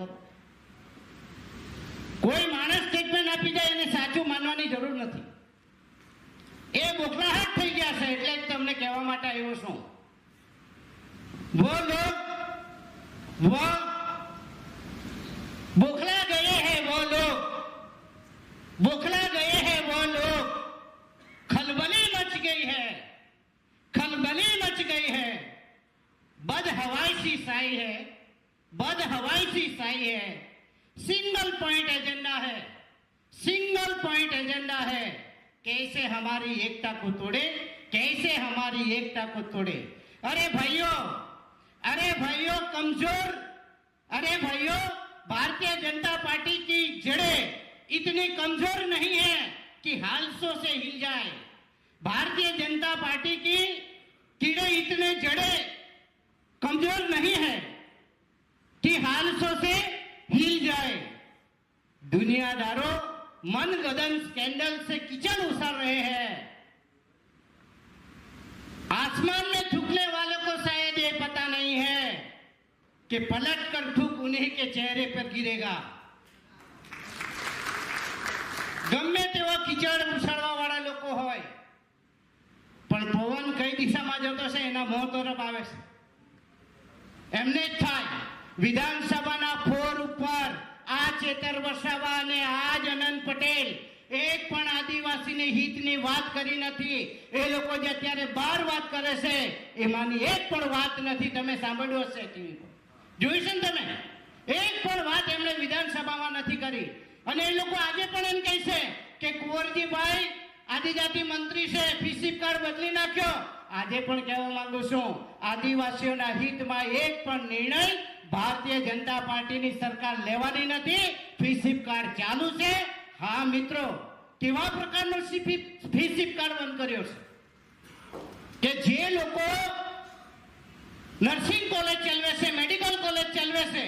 આપો કોઈ માણસ સ્ટેટમેન્ટ આપી જાય એને સાચું માનવાની જરૂર નથી. એ બોકલાહટ થઈ ગયા છે એટલે જ તમને કહેવા માટે આવ્યો છું. વો લોગ વો બોખલા ગયે હે વો લોગ બોખલા ગયે હે વો લોગ ખલબલી મચ ગઈ હે. ખલબલી મચ ગઈ હે. બદ હવાઈ સી સાઈ હૈ. बद सी साई है। सिंगल पॉइंट एजेंडा है। सिंगल पॉइंट एजेंडा है। कैसे हमारी एकता को तोड़े, कैसे हमारी एकता को तोड़े। अरे भाइयों अरे भाइयों, कमज़ोर, अरे भाइयों, भारतीय जनता पार्टी की जड़े इतनी कमज़ोर नहीं है कि हालसों से हिल जाए। भारतीय जनता पार्टी की कीड़े इतने जड़े कमज़ोर नहीं है। कि हालसों से हिल जाए दुनियादारों मन गदन स्कैंडल से किचन उछाल रहे हैं आसमान में थूकने वालों को शायद ये पता नहीं है कि पलट कर थूक उन्हीं के चेहरे पर गिरेगा ગમે તેવો કીચડ ઉછાળવા વાળા લોકો હોય પણ પવન કઈ દિશામાં જતો છે એના મોં તરફ આવે છે એમને જ થાય વિધાનસભાના ફોર ઉપર આ ચેતર વસાવા અને આ જ અનંત પટેલ એક પણ આદિવાસીની હિતની વાત કરી નથી. એ લોકો જે અત્યારે બાર વાત કરે છે, એમાંની એક પણ વાત નથી. તમે સાંભળ્યું હશે ટીવી પર. જોઈ છે ને તમે? એક પણ વાત એમણે વિધાનસભામાં નથી કરી. અને એ લોકો આજે પણ એમ કહે છે કે કુંવરજીભાઈ આદિજાતિ મંત્રી છે ફીસીપ કાર્ડ બદલી નાખ્યો. આજે પણ કહેવા માંગુ છું, આદિવાસીઓના હિતમાં એક પણ નિર્ણય ભારતીય જનતા પાર્ટીની સરકાર લેવાની નથી. ફીસીપ કાર્ડ ચાલુ છે. હા, મિત્રો, કેવા પ્રકારનો ફીસીપ કાર્ડ બંધ કર્યો છે? કે જે લોકો નર્સિંગ કોલેજ ચલાવે છે મેડિકલ કોલેજ ચલાવે છે,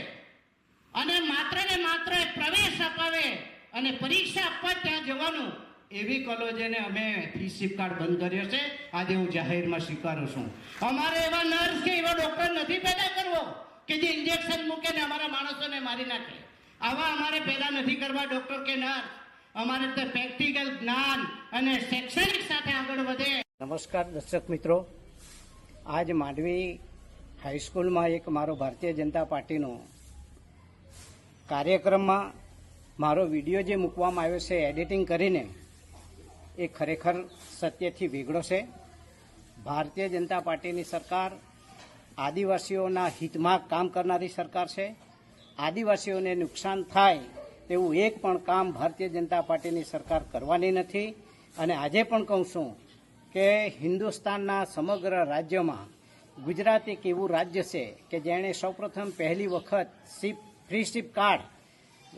અને માત્ર ને માત્ર પ્રવેશ અપાવે અને પરીક્ષા આપવા ત્યાં જવાનું, એવી કોલેજોને અમે ફીસીપ કાર્ડ બંધ કર્યો છે. આજે હું જાહેરમાં સ્વીકારું છું. અમારે એવા નર્સ કે એવા ડોક્ટર નથી પેદા કરવો. કે જે ઇન્જેક્શન મૂકે ને અમારા માણસોને મારી નાખે. આવા અમારે પેદા નથી કરવા ડોક્ટર કે નર્સ અમારે તો પ્રેક્ટિકલ જ્ઞાન અને શૈક્ષણિક સાથે આગળ વધે. નમસ્કાર દર્શક મિત્રો. આજ માંડવી હાઈસ્કૂલમાં એક મારો ભારતીય જનતા પાર્ટીનો કાર્યક્રમમાં મારો વીડિયો જે મૂકવામાં આવ્યો છે એડિટિંગ કરીને, એ ખરેખર સત્યથી વેગળો છે. ભારતીય જનતા પાર્ટીની સરકાર આદિવાસીઓના હિતમાં કામ કરનારી સરકાર છે. આદિવાસીઓને નુકસાન થાય તેવું એક પણ કામ ભારતીય જનતા પાર્ટીની સરકાર કરવાની નથી. અને આજે પણ કહું છું કે હિન્દુસ્તાનના સમગ્ર રાજ્યમાં ગુજરાત એક એવું રાજ્ય છે કે જેણે સૌપ્રથમ પહેલી વખત સીપ ફ્રી સીપ કાર્ડ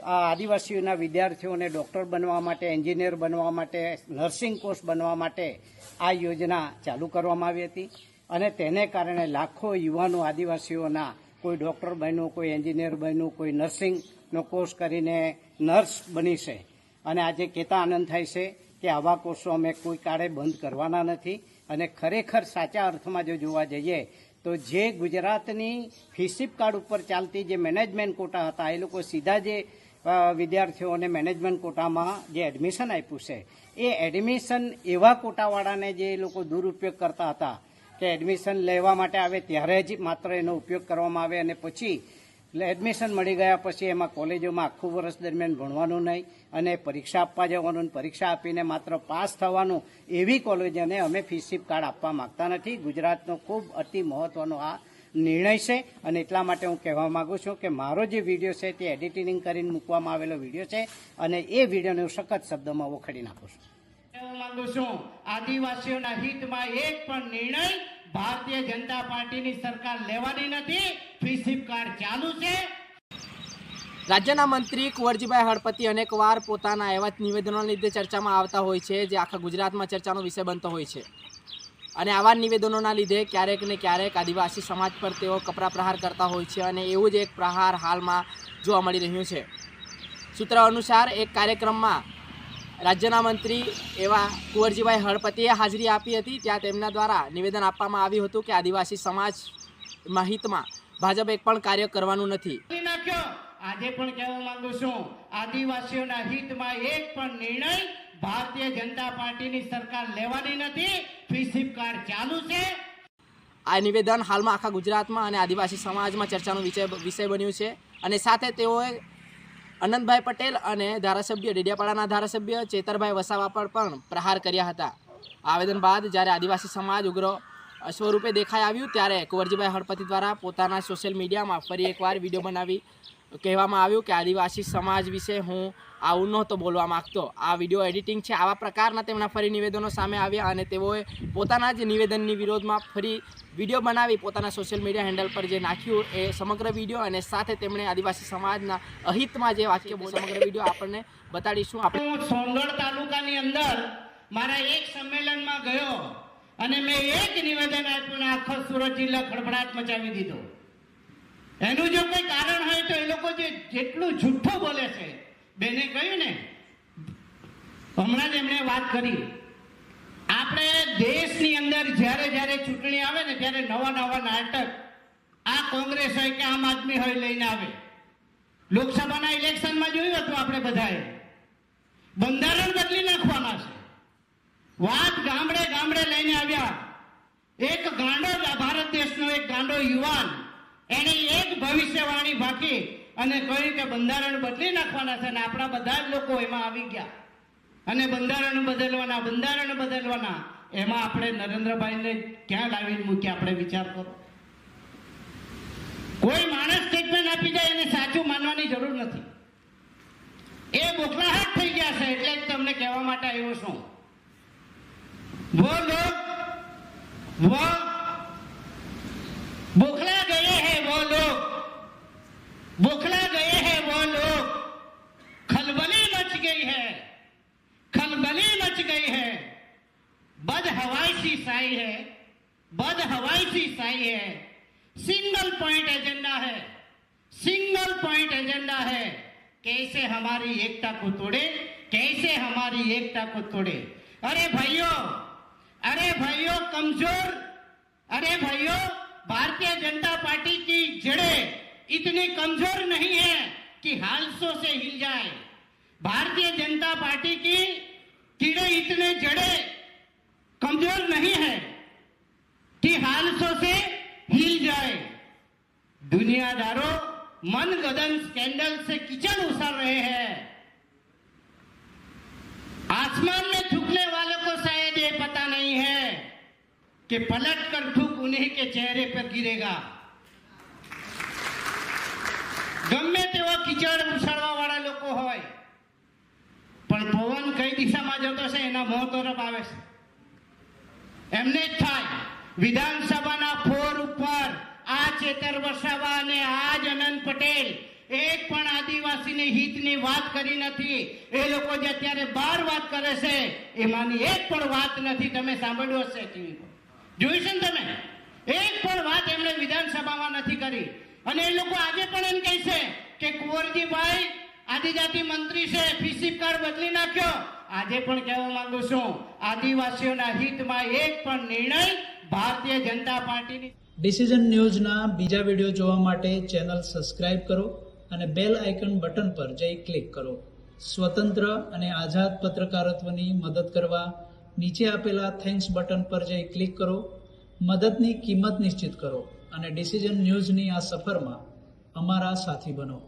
આદિવાસીઓના વિદ્યાર્થીઓને ડૉક્ટર બનવા માટે, એન્જિનિયર બનવા માટે, નર્સિંગ કોર્સ બનવા માટે આ યોજના ચાલુ કરવામાં આવી હતી. અને તેને કારણે લાખો યુવાનો આદિવાસીઓના, કોઈ ડૉક્ટર બન્યું, કોઈ એન્જિનિયર બન્યું, કોઈ નર્સિંગનો કોર્સ કરીને નર્સ બની છે. અને આજે કહેતા આનંદ થાય છે કે આવા કોર્સો અમે કોઈ કાળે બંધ કરવાના નથી. અને ખરેખર સાચા અર્થમાં જો જોવા જઈએ, તો જે ગુજરાતની ફીસીપ કાર્ડ ઉપર ચાલતી જે મેનેજમેન્ટ કોટા હતા, એ લોકો સીધા જે વિદ્યાર્થીઓને મેનેજમેન્ટ કોટામાં જે એડમિશન આપ્યું છે, એ એડમિશન એવા કોટાવાળાને જે લોકો દુરુપયોગ કરતા હતા કે એડમિશન લેવા માટે આવે ત્યારે જ માત્ર એનો ઉપયોગ કરવામાં આવે અને પછી એડમિશન મળી ગયા પછી એમાં કોલેજોમાં આખું વર્ષ દરમિયાન ભણવાનું નહીં અને પરીક્ષા આપવા જવાનું પરીક્ષા આપીને માત્ર પાસ થવાનું એવી કોલેજોને અમે ફીસીપ કાર્ડ આપવા માંગતા નથી. ગુજરાતનો ખૂબ અતિ મહત્વનો આ નિર્ણય છે અને એટલા માટે હું કહેવા માંગુ છું કે મારો જે વીડિયો છે તે એડિટિંગ કરીને મૂકવામાં આવેલો વીડિયો છે અને એ વિડીયોને હું સખત શબ્દોમાં વખડી નાખું છું. માંગુ છું, આદિવાસીઓના હિતમાં એક પણ નિર્ણય ભારતીય જનતા પાર્ટીની સરકાર લેવાની નથી. ફીસીપ કાર્ડ ચાલુ છે. રાજ્યના મંત્રી કુંવરજીભાઈ હળપતિ અનેકવાર પોતાના એવા નિવેદનોના લીધે ચર્ચામાં આવતા હોય છે, જે આખા ગુજરાતમાં ચર્ચાનો વિષય બનતો હોય છે. અને આવા નિવેદનોના લીધે ક્યારેક ને ક્યારેક આદિવાસી સમાજ પર તેઓ કપરા પ્રહાર કરતા હોય છે અને એવું જ એક પ્રહાર હાલમાં જોવા મળી રહ્યું છે. સૂત્ર અનુસાર એક કાર્યક્રમમાં રાજ્યના મંત્રી એવા કુંવરજીભાઈ હળપતિએ હાજરી આપી હતી. ત્યાં તેમના દ્વારા નિવેદન આપવામાં આવ્યું હતું કે આદિવાસી સમાજ હિતમાં ભાજપ એક પણ કાર્ય કરવાનું નથી. આજે પણ કહેવા માંગુ છું આદિવાસીઓના હિતમાં એક પણ નિર્ણય ભારતીય જનતા પાર્ટીની સરકાર લેવાની નથી. ફીસીપ કાર્ડ ચાલુ છે. આ નિવેદન હાલમાં આખા ગુજરાતમાં અને આદિવાસી સમાજમાં ચર્ચાનો વિષય વિષય બન્યું છે. અને સાથે તેઓએ અનંતભાઈ પટેલ અને ધારાસભ્ય ડેડિયાપાડાના ધારાસભ્ય ચેતરભાઈ વસાવા પર પણ પ્રહાર કર્યા હતા. આવેદન બાદ જ્યારે આદિવાસી સમાજ ઉગ્ર સ્વરૂપે દેખાઈ આવ્યું, ત્યારે કુંવરજીભાઈ હળપતિ દ્વારા પોતાના સોશિયલ મીડિયામાં ફરી એકવાર વીડિયો બનાવી કહેવામાં આવ્યું કે આદિવાસી સમાજ વિશે હું આવું નહોતો બોલવા માગતો. આ વીડિયો એડિટિંગ છે. આવા પ્રકારના તેમના ફરી નિવેદનો સામે આવ્યા અને તેઓએ પોતાના જ નિવેદનની વિરોધમાં ફરી વીડિયો બનાવી પોતાના સોશિયલ મીડિયા હેન્ડલ પર જે નાખ્યું એ સમગ્ર વીડિયો અને સાથે તેમણે આદિવાસી સમાજના અહિતમાં જે વાક્ય બોલ્યા સમગ્ર વીડિયો આપણને બતાડીશું. આપણે સોનગઢ તાલુકાની અંદર મારા એક સંમેલનમાં ગયો અને મેં એક નિવેદન આપ્યું આખો સુરત જિલ્લા ખળભળાટ મચાવી દીધો. એનું જો કંઈ કારણ હોય તો એ લોકો જે જેટલું જુઠ્ઠું બોલે છે, બેને કહ્યું ને, હમણાં જ એમણે વાત કરી. આપણે દેશની અંદર જ્યારે જ્યારે ચૂંટણી આવે ને, ત્યારે નવા નવા નાટક આ કોંગ્રેસ હોય કે આમ આદમી હોય લઈને આવે. લોકસભાના ઇલેક્શનમાં જોયું હતું આપણે બધાએ. બંધારણ બદલી નાખવાના છે. વાત ગામડે ગામડે લઈને આવ્યા. એક ગાંડો ભારત દેશનો એક ગાંડો યુવાન એની એક ભવિષ્યવાણી બાકી અને કહ્યું કે બંધારણ બદલી નાખવાના છે અને આપણા બધા જ લોકો એમાં આવી ગયા. અને બંધારણ બદલવાના બંધારણ બદલવાના, એમાં આપણે નરેન્દ્રભાઈને ક્યાં લાવીને મૂકી આપણે વિચાર કરો. કોઈ માણસ સ્ટેટમેન્ટ આપી જાય એને સાચું માનવાની જરૂર નથી. એ બોકલાહટ થઈ ગયા છે એટલે જ તમને કહેવા માટે આવ્યો છું. વો લોગ વો सिंगल पॉइंट एजेंडा है। सिंगल पॉइंट एजेंडा है। कैसे हमारी एकता को तोड़े, कैसे हमारी एकता को तोड़े। अरे भाइयों अरे भाइयों कमज़ोर, अरे भाइयों, भारतीय जनता पार्टी की जड़े इतनी कमज़ोर नहीं है कि हालसों से हिल जाए। भारतीय जनता पार्टी की कीड़े इतने जड़े कमज़ोर नहीं है कि हालसों से हिल जाए दुनियादारों मन गदन स्कैंडल से किचन उछल रहे हैं आसमान में थूकने वालों को शायद ये पता नहीं है कि पलट कर थूक उन्हीं के चेहरे पर गिरेगा ગમે તેવા કીચડ ઉછાળવા વાળા લોકો હોય પણ પવન કઈ દિશામાં જતો છે એના મોં તરફ આવે છે એમને જ થાય વિધાનસભાના ફોર ઉપર આ ચેતર વસાવા અને આ જ અનંત પટેલ એક પણ આદિવાસીની હિતની વાત કરી નથી. એ લોકો જે અત્યારે બાર વાત કરે છે, એમાંની એક પણ વાત નથી. તમે સાંભળ્યું હશે ટીવી પર. જોયું છે ને તમે? એક પણ વાત એમણે વિધાનસભામાં નથી કરી. અને એ લોકો આજે પણ એમ કહે છે કે કુંવરજીભાઈ આદિજાતિ મંત્રી છે ફીસી કાર્ડ બદલી નાખ્યો. આજે પણ કહેવા માંગુ છું, આદિવાસીઓના હિતમાં એક પણ નિર્ણય ભારતીય જનતા પાર્ટીની ડિસિઝન ન્યૂઝના બીજા વીડિયો જોવા માટે ચેનલ સબસ્ક્રાઇબ કરો અને બેલ આઇકન બટન પર જઈ ક્લિક કરો. સ્વતંત્ર અને આઝાદ પત્રકારત્વની મદદ કરવા નીચે આપેલા થેન્ક્સ બટન પર જઈ ક્લિક કરો. મદદની કિંમત નિશ્ચિત કરો અને ડિસિઝન ન્યૂઝની આ સફરમાં અમારા સાથી બનો.